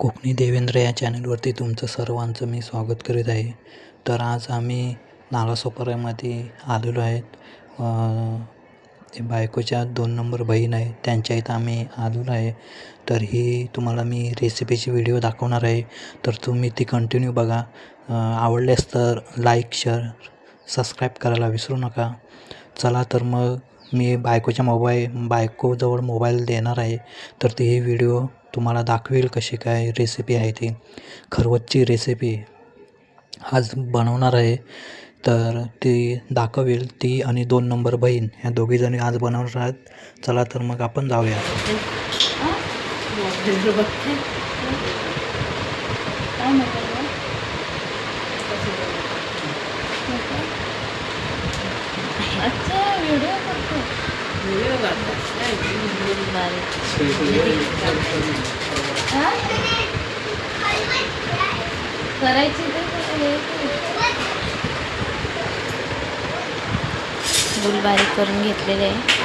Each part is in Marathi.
कोकणी देवेंद्र या चॅनलवरती तुमचं सर्वांचं मी स्वागत करीत आहे. तर आज आम्ही नालासोपाऱ्यामध्ये आलेलो आहेत. बायकोच्या दोन नंबर बहीण आहे. त्यांच्या इथं आम्ही आलेलो आहे. तर ही तुम्हाला मी रेसिपीची व्हिडिओ दाखवणार आहे. तर तुम्ही ती कंटिन्यू बघा. आवडल्यास तर लाईक शेअर सबस्क्राईब करायला विसरू नका. चला तर मग मी बायकोच्या मोबाईल बायकोजवळ मोबाईल देणार आहे. तर ती ही व्हिडिओ तुम्हाला दाखवेल कशी काय रेसिपी आहे ती. खरवसची रेसिपी आज बनवणार आहे. तर ती दाखवेल ती आणि दोन नंबर बहीण. ह्या दोघीजणी आज बनवणार आहेत. चला तर मग आपण जाऊया. काय म्हटलं अच्छा व्हिडिओ करतो. व्हिडिओ करायची गुल बारीक करून घेतलेले आहे.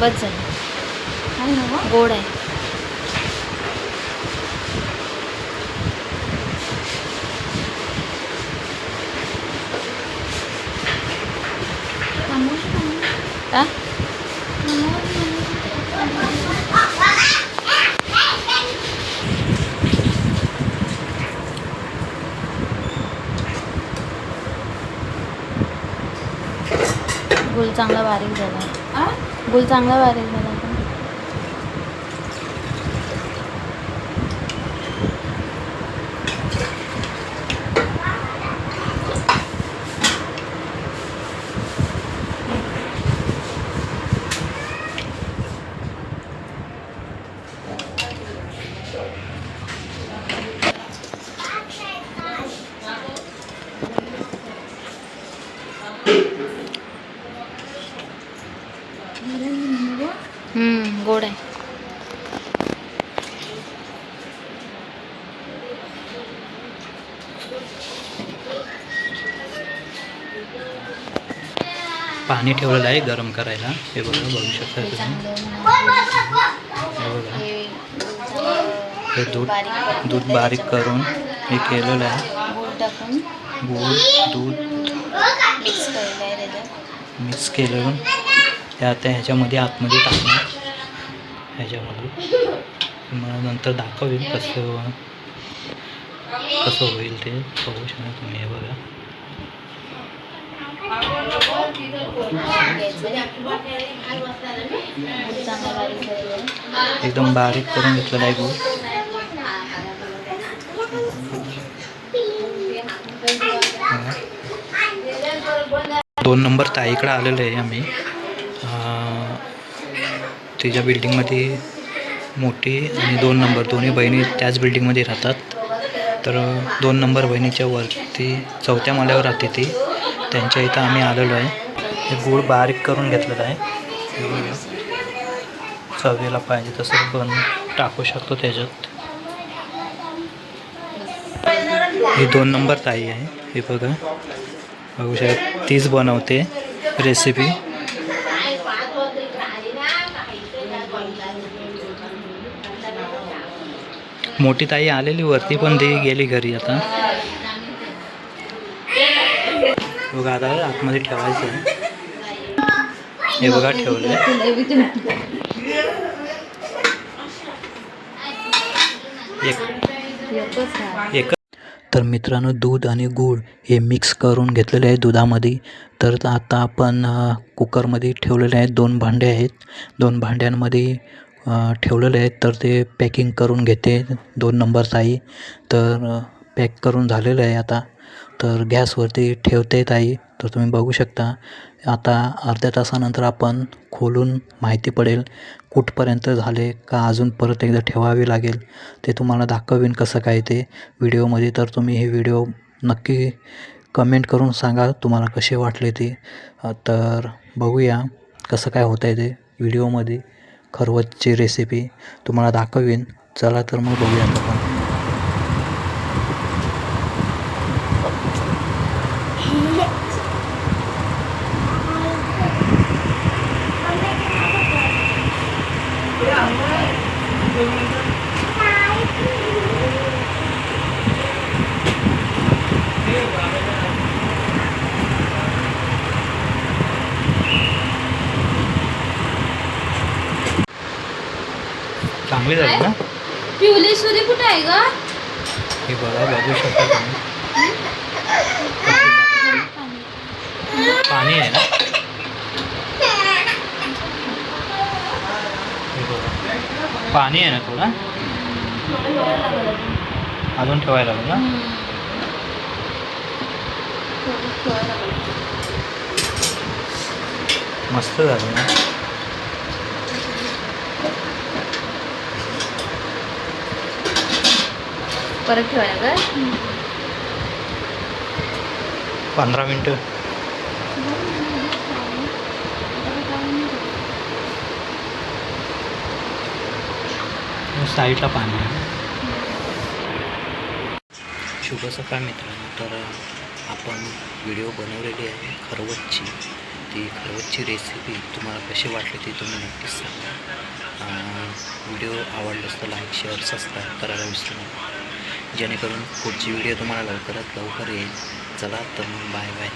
बस झालं. गोड आहे. का गुल चांगला बारीक झाला. गुल चांगला बारीक झाला आता. हम्म गोड आहे पाणी ठेवलेलं आहे गरम करायला. हे बघा बघू शकता तुम्ही. हे बघा. हे दूध दूध बारीक करून हे केलेलं आहे. गूळ टाकून गूळ दूध मिक्स केलेलं. आहे मिक्स केलं ते आता ह्याच्यामध्ये आतमध्ये टाकणार. ह्याच्यामध्ये. मला नंतर दाखवेल कसं कसं होईल ते बघू शकता तुम्ही. हे बघा. एकदम बारीक करून घेतलेला आहे गूळ दोन नंबर ताईकडं आलेलो आहे आम्ही. तिच्या बिल्डिंगमध्ये मोठी आणि दोन नंबर दोन्ही बहिणी त्याच बिल्डिंगमध्ये राहतात. तर दोन नंबर बहिणीच्या वरती चौथ्या माल्यावर राहते ती. त्यांच्या इथं आम्ही आलेलो आहे. हे गूळ बारीक करून घेतलेलं आहे. चवीला पाहिजे तसं पण टाकू शकतो त्याच्यात. ही दोन नंबर ताई आहे. हे बघा. बघू शकता तीच बनवते रेसिपी मोठी ताई आलेली वरती पण ती गेली घरी आता. बघा आता आतमध्ये ठेवायचं आहे. हे बघा ठेवलं एक. तर मित्रांनो दूध आणि गूळ हे मिक्स करून घेतलेले आहे दुधामध्ये. तर आता आपण कुकरमध्ये ठेवलेले आहेत दोन भांडे आहेत. दोन भांड्यांमध्ये ठेवलेले आहेत. तर ते पॅकिंग करून घेते दोन नंबर ताई तर पॅक करून झालेलं आहे आता. तर गॅसवरती ठेवते ताई. तर तुम्ही बघू शकता. आता अर्ध्या तासानंतर आपण खोलून माहिती पडेल कुठपर्यंत झाले का अजून परत एकदा ठेवावी लागेल ते तुम्हाला दाखवीन कसं काय ते. व्हिडिओमध्ये तर तुम्ही हे व्हिडिओ नक्की कमेंट करून सांगा तुम्हाला कसे वाटले ते. तर बघूया कसं काय होतं आहे ते व्हिडिओमध्ये. खरवतची रेसिपी तुम्हाला दाखवीन. चला तर मग बघूया आपण. चांगली झाली ना? पिवली सुरी कुठे आहे ग? हे बघा बघू शकता तुम्ही. पाणी आहे ना? पाणी आहे ना थोडं? अजून ठेवायला लागेल ना? मस्त झालं ना? परत ठेवायला ग पंधरा मिनटं. साईडला पाणी शुभ सकाळ मित्रांनो. तर आपण व्हिडिओ बनवलेली आहे खरवतची ती खरवतची रेसिपी तुम्हाला कशी वाटली ती तुम्ही नक्कीच सांगा. व्हिडिओ आवडलास तर लाईक शेअर सबस्क्राईब करायला विसरू नका. जेणेकरून पुढची व्हिडिओ तुम्हाला लवकरात लवकर येईल. चला तर मग बाय बाय.